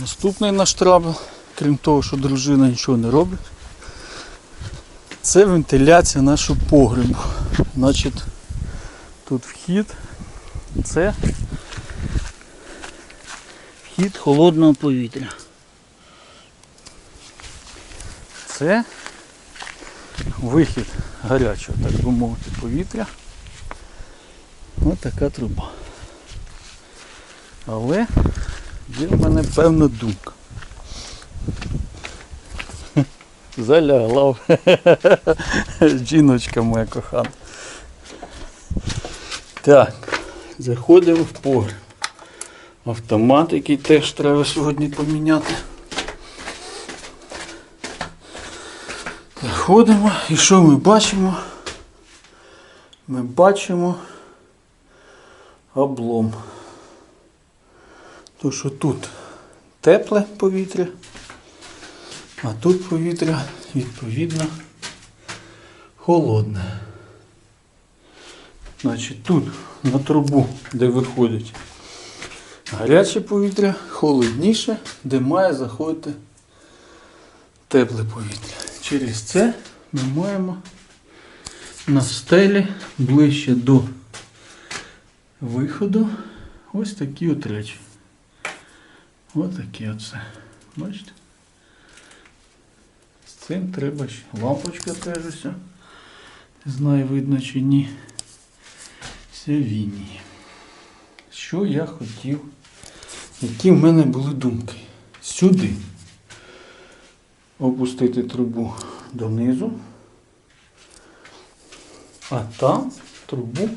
Наступний наш трабл, крім того, що дружина нічого не робить, це вентиляція нашого погребу. Значить, тут вхід, це вхід холодного повітря. Це вихід гарячого, так би мовити, повітря. Ось така труба. Але є в мене певна думка. Залягла жіночка моя кохана. Так, заходимо в погреб. Автомат, який теж треба сьогодні поміняти. Заходимо і що ми бачимо? Ми бачимо облом. То що тут тепле повітря, а тут повітря відповідно холодне. Значить тут на трубу, де виходить гаряче повітря, холодніше, де має заходити тепле повітря. Через це ми маємо на стелі ближче до виходу ось такі от речі. Ось такі оце. Бачите? З цим треба ще. Лампочка теж ось. Не знаю, видно чи ні. Це вінні. Що я хотів? Які в мене були думки? Сюди опустити трубу донизу, а там трубу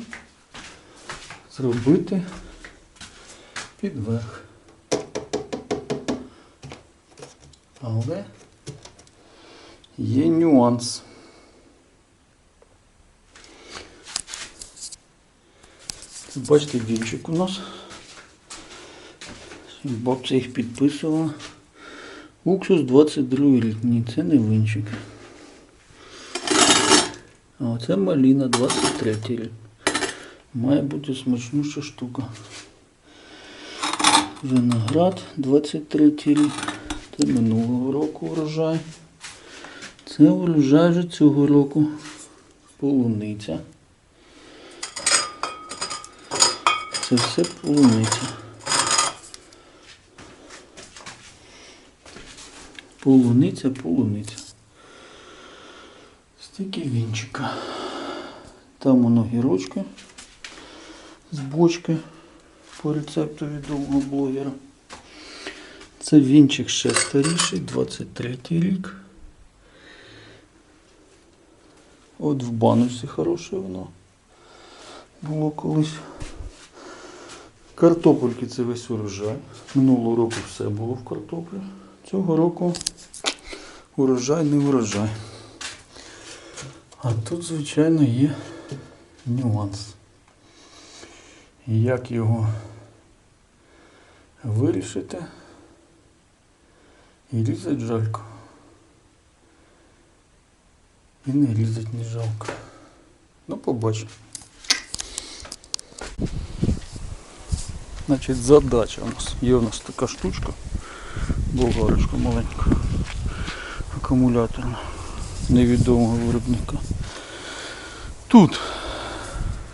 зробити під Але є нюанс. Бачите, вінчик у нас. Бабця їх підписувала. Уксус 22 рік. Ні, це не винчик. А оце маліна 23 рік. Має бути смачнуща штука. Виноград 23 рік. Це минулого року врожай. Це врожай вже цього року. Полуниця. Це все полуниця. Полуниця, полуниця. Стільки вінчика. Там воно гірочки з бочки по рецепту відомого блогера. Це вінчик ще старіший, 23 рік. От в баночці хороше воно було колись. Картопельки це весь урожай. Минулого року все було в картоплі. Цього року урожай не урожай. А тут, звичайно, є нюанс. Як його вирішити і різать жалько. І не різать не жалко. Ну, побачимо. Значить, задача у нас. Є у нас така штучка, болгарочка маленька, акумуляторна, невідомого виробника. Тут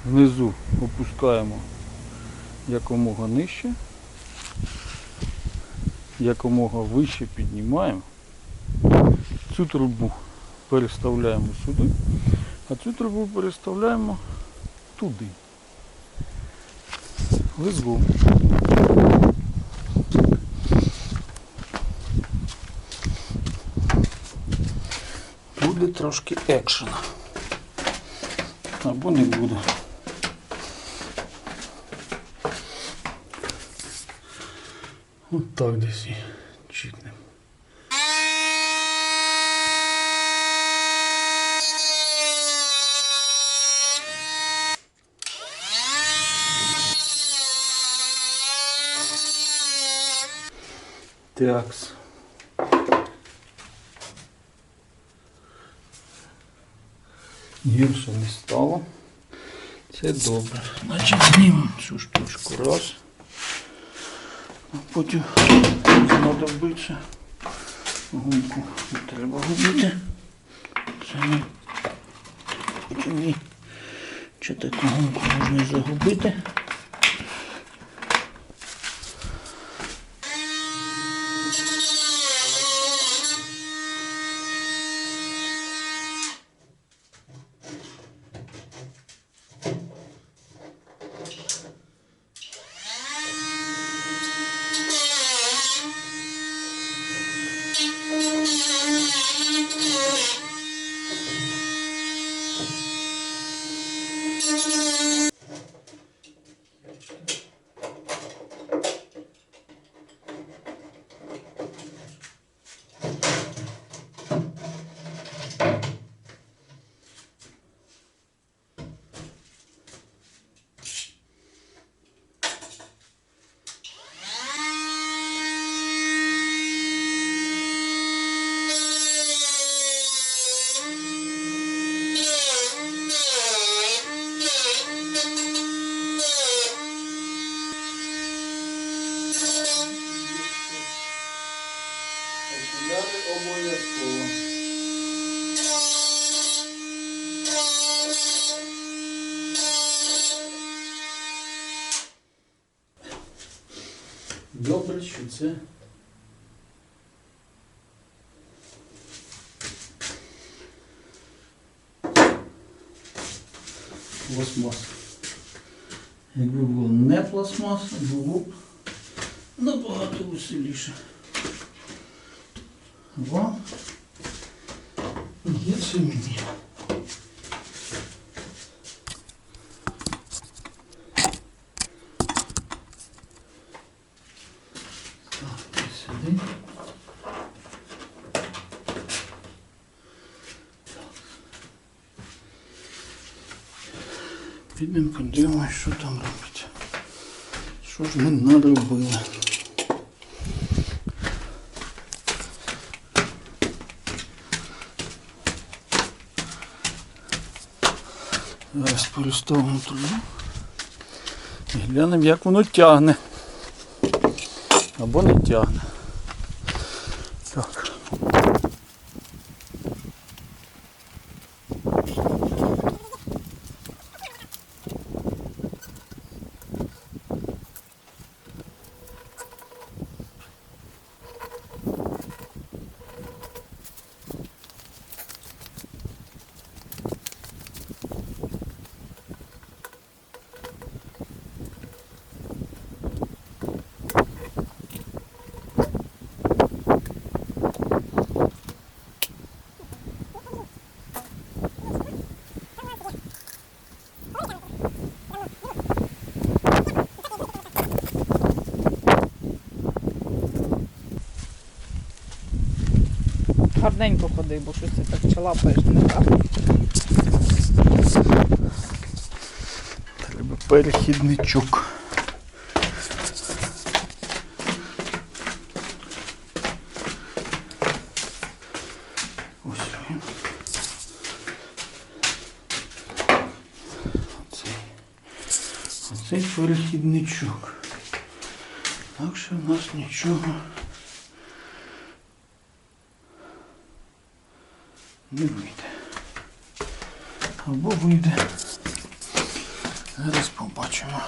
внизу опускаємо якомога нижче, якомога вище піднімаємо. Цю трубу переставляємо сюди, а цю трубу переставляємо туди. Визву. Буде трошки екшена. Або не буде. От так десь і чікнемо. Такс. Гірше не стало. Це добре. Значить, знімемо цю штучку раз. А треба вбитися. гумку. Не треба губити. Це. Чи ні? Чи таку гумку можна загубити? Окуляри обов'язково. Добре, що це. Пластмас. Якби було не пластмас, було б набагато веселіше. Вам є це мені. Так, і сюди. Підемо подивимось, що там робить. Що ж ми наробили? Зараз полюстовуємо туди. І глянемо, як воно тягне. Або не тягне. Так. Гарненько ходи, бо щось ти так чалапаєш не так. Треба перехідничок. Оцей перехідничок. Так що в нас нічого не вийде. Або вийде. Зараз побачимо.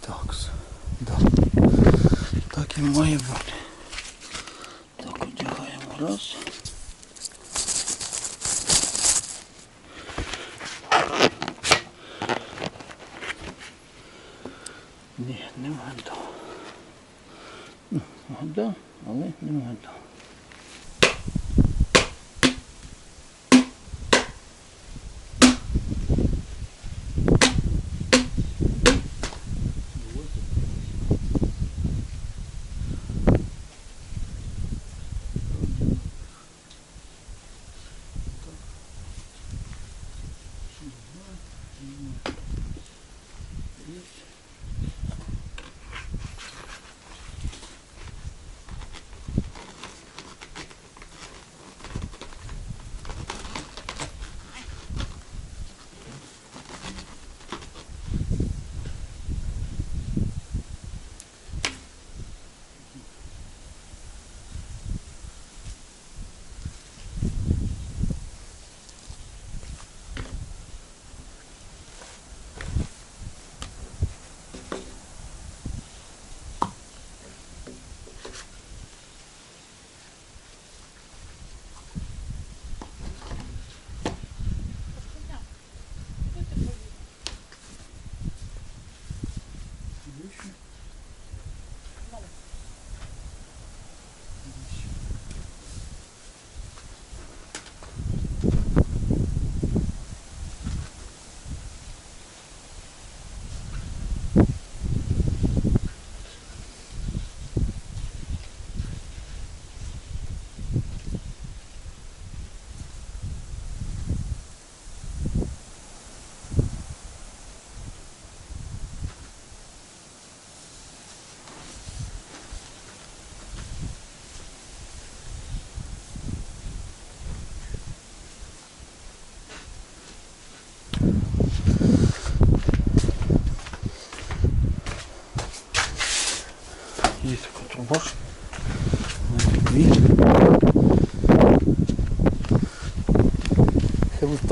Так, да. так і має бути. Так, одягаємо раз. Ні, не вгадав. Ну, Вгадав, але не вгадав.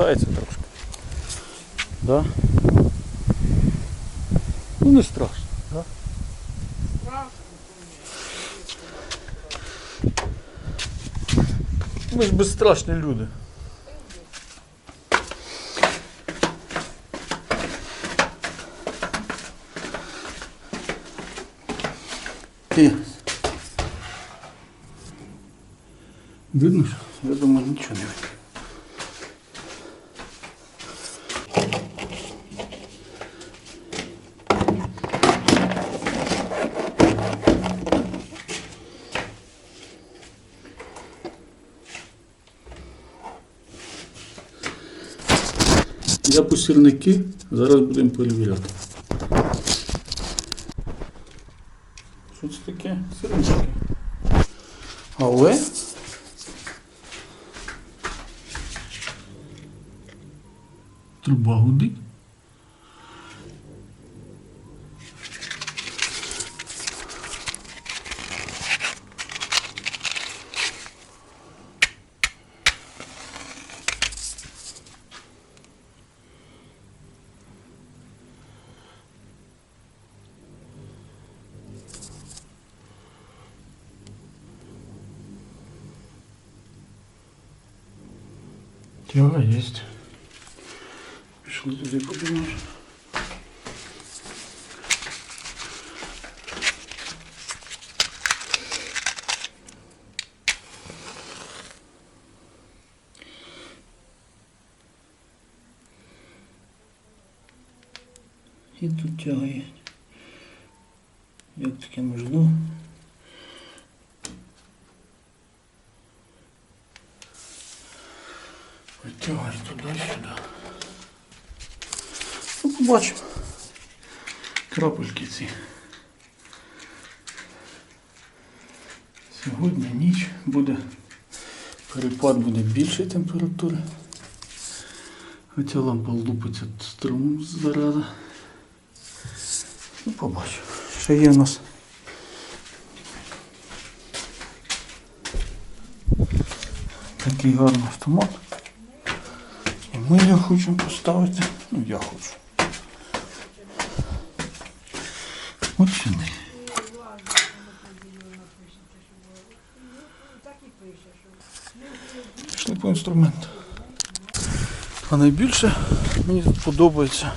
Хилитається трошки. Да? Ну не страшно, да? Ми ж безстрашні люди. Ти. Видно ж? Я думаю, нічого не видно. Сірники, зараз будемо перевіряти. Що це таке? Сірнички. Але труба гудить. Тяга есть. Пішли туди подивимось. І тут тяга є. Як таке можливо? Витягай туди-сюди. Ну, побачимо. Крапельки ці. Сьогодні ніч буде. Перепад більшої температури. Хоча лампа лупиться струмом зараза. Ну, побачимо. Ще є у нас. Такий гарний автомат. І ми його хочемо поставити. Ну, я хочу. От сюди. Пішли по інструменту. А найбільше мені подобається,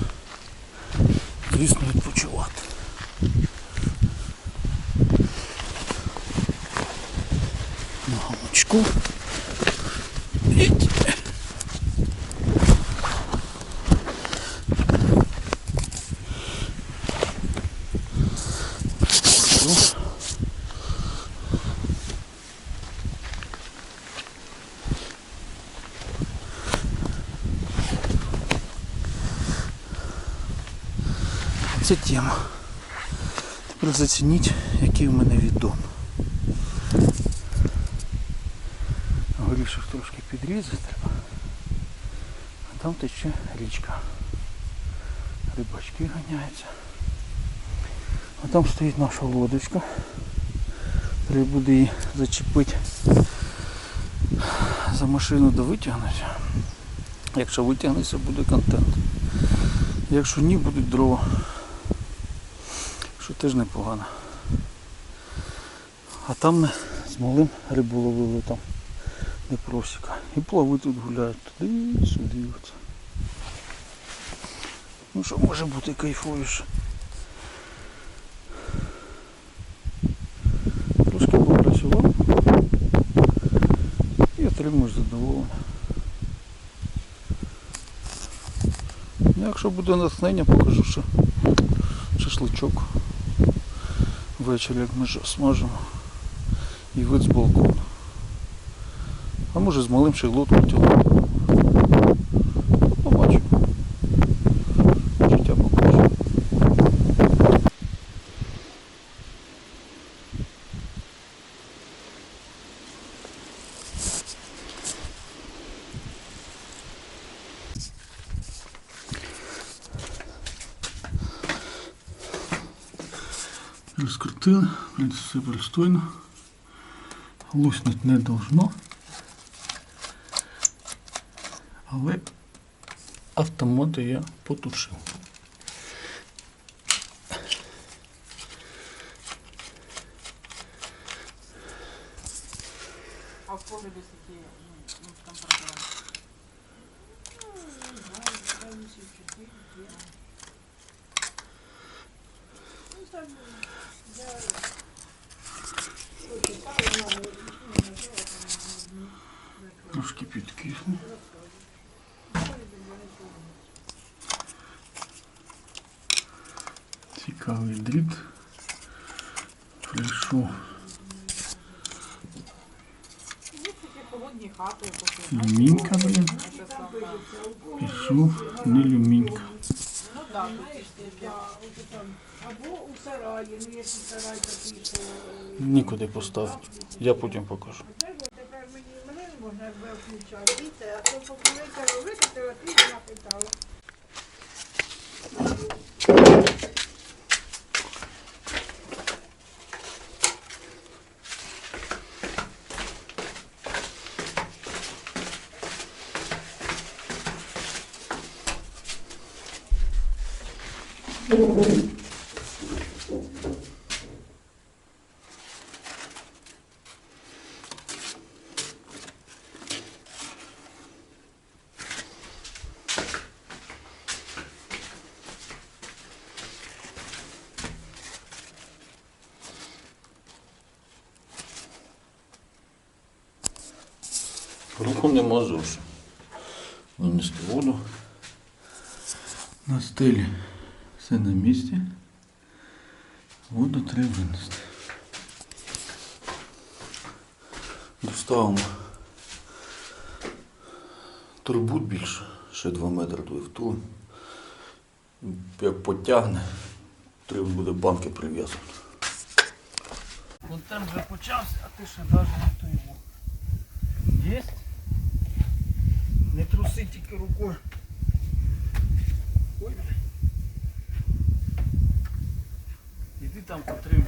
звісно, відпочивати. На гамачку. Іть. Ну. Це тема. Тепер зацініть, який в мене віддон. Горішок трошки підрізати треба. А там тече річка. Рибачки ганяються. А там стоїть наша лодочка. Треба буде її зачепити за машину до витягнути. Якщо витягнеться, буде контент. Якщо ні, будуть дрова. Теж непогано. А там ми з малим рибу ловили там, де просіка. І плави тут гуляють туди сюди. От. Ну що може бути кайфовіше. Трошки попрацював і отримуєш задоволення. Ну, Якщо буде натхнення, покажу, що шашличок ввечері, як ми ж смажемо. І вид з балкону. А може з малим ще й все пристойно. Луснуть не должно. Але автомати я потушив. А в погребі такі, ну, там проблеми. Трошки підкисну. Цікавий дріт. Прийшов Ну, такі холодні хати, поки. люмінька, блін. Це саме. Пішов не люмінька. Ну так, тут і таке. Або у сараї, ну якщо сарай такий, то Нікуди поставити. Я потім покажу. тепер мені мене не можна включати. А то це робите, то я ти напитала. Руху нема зовсім. Винести воду. На стелі все на місці. Воду треба винести. Доставимо трубу більше, ще 2 метри туди втулим. Як потягне, треба буде банки прив'язати. Контент вже почався, а ти ще навіть не той його. Єсть? Не труси тільки рукою. Ой. Іди там потримай.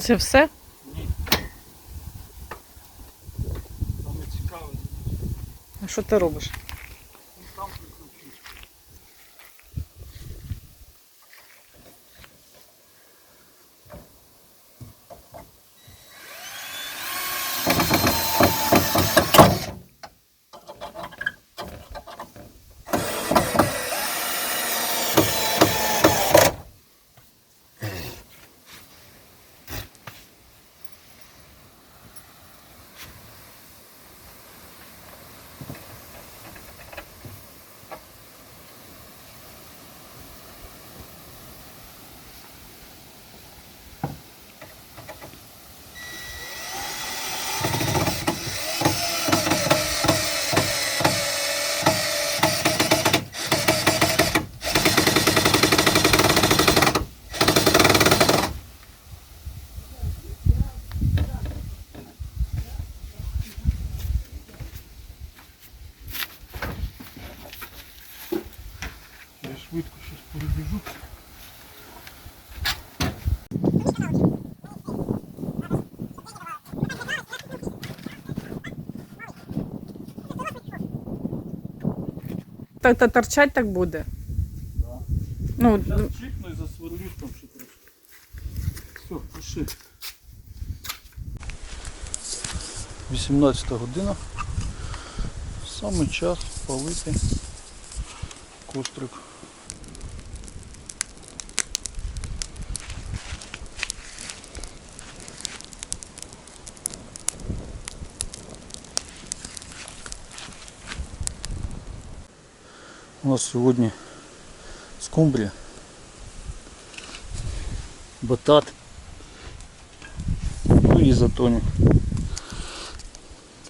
Це все? Ні. Там цікаво. А що ти робиш? там приключити. Я швидко щось перебіжу. Так та торчать так буде. Да. Ну, Зараз чикну і засверлю там ще трошки. Все, пиши. 18 година. Саме час палити кострик. У нас сьогодні скумбрія, батат, ну і затонік.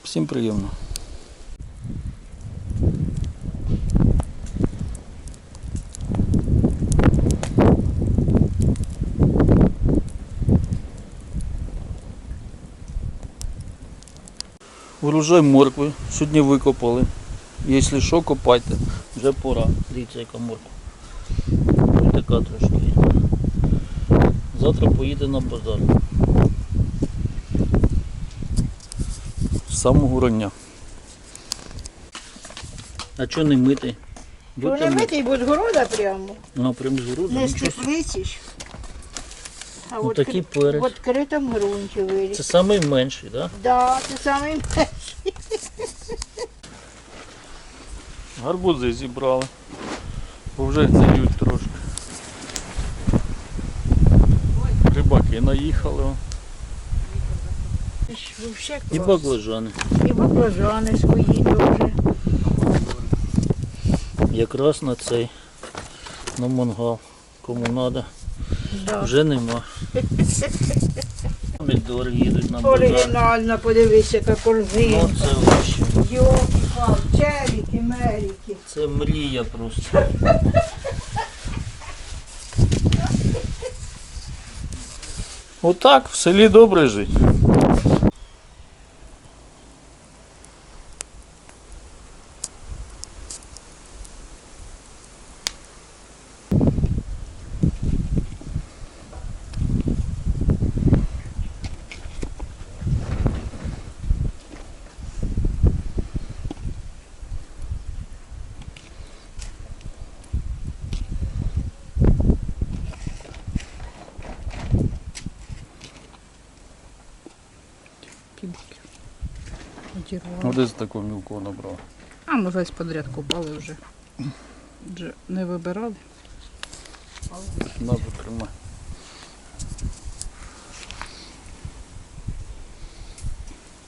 Всім приємно. Урожай моркви сьогодні викопали. Якщо що, копайте, вже пора. Дивіться, яка морква. Така трошки. є. Завтра поїде на базар. З самого рання. А чого не мити? Будьте Вони мити. митий, бо з города прямо. Ну, прям з городу. Не з нічого собі. теплиці ж. А Ну, от такий кри- перець. В відкритому ґрунті виріс. Це самий менший, так? Да? Да, це самий Гарбузи зібрали. Бо вже гниють трошки. Рибаки наїхали. І баклажани. І баклажани свої дуже. Якраз на цей, на мангал. Кому треба. Да. Вже нема. Помідори їдуть на базар. Оригінально, подивись, яка Ну це вообще. Пал, черіки, меріки. Це мрія просто. Отак в селі добре жить. Ну десь такого мілкого набрав. А ми весь подряд купали вже. Вже не вибирали. На, потримай.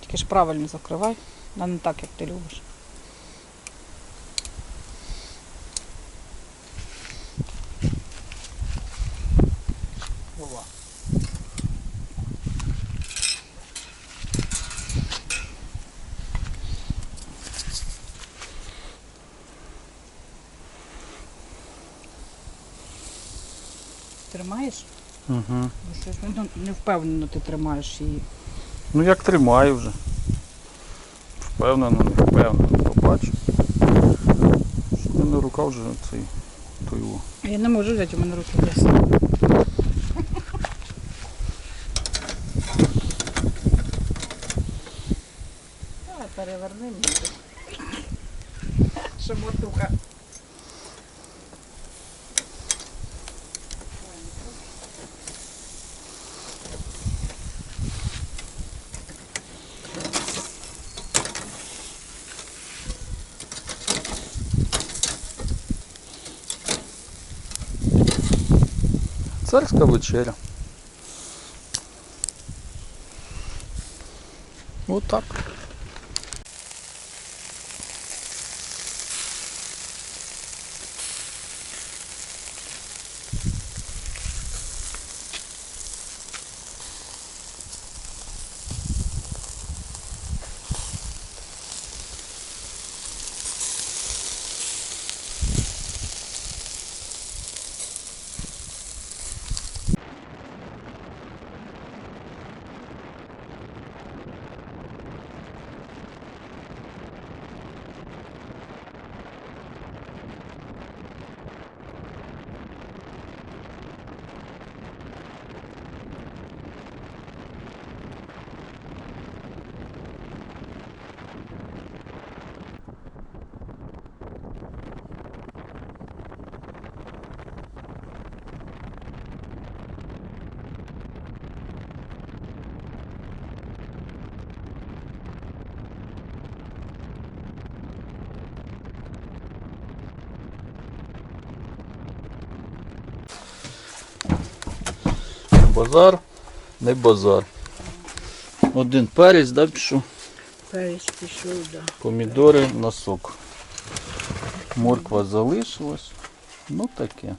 Тільки ж правильно закривай, а не так, як ти любиш. Ова. Тримаєш? Угу. Ну, щось ну, не впевнено ти тримаєш її. Ну як тримаю вже. Впевнено, не впевнено. Побачу. Що в мене рука вже цей той о. Я не можу взяти, у мене руки десь. Давай переверни мені. Шамотуха. Царська вечеря. Отак. Базар, не базар. Один перець, да, пішов. Перець пішов, да. Помідори на сок. Морква залишилась. Ну таке.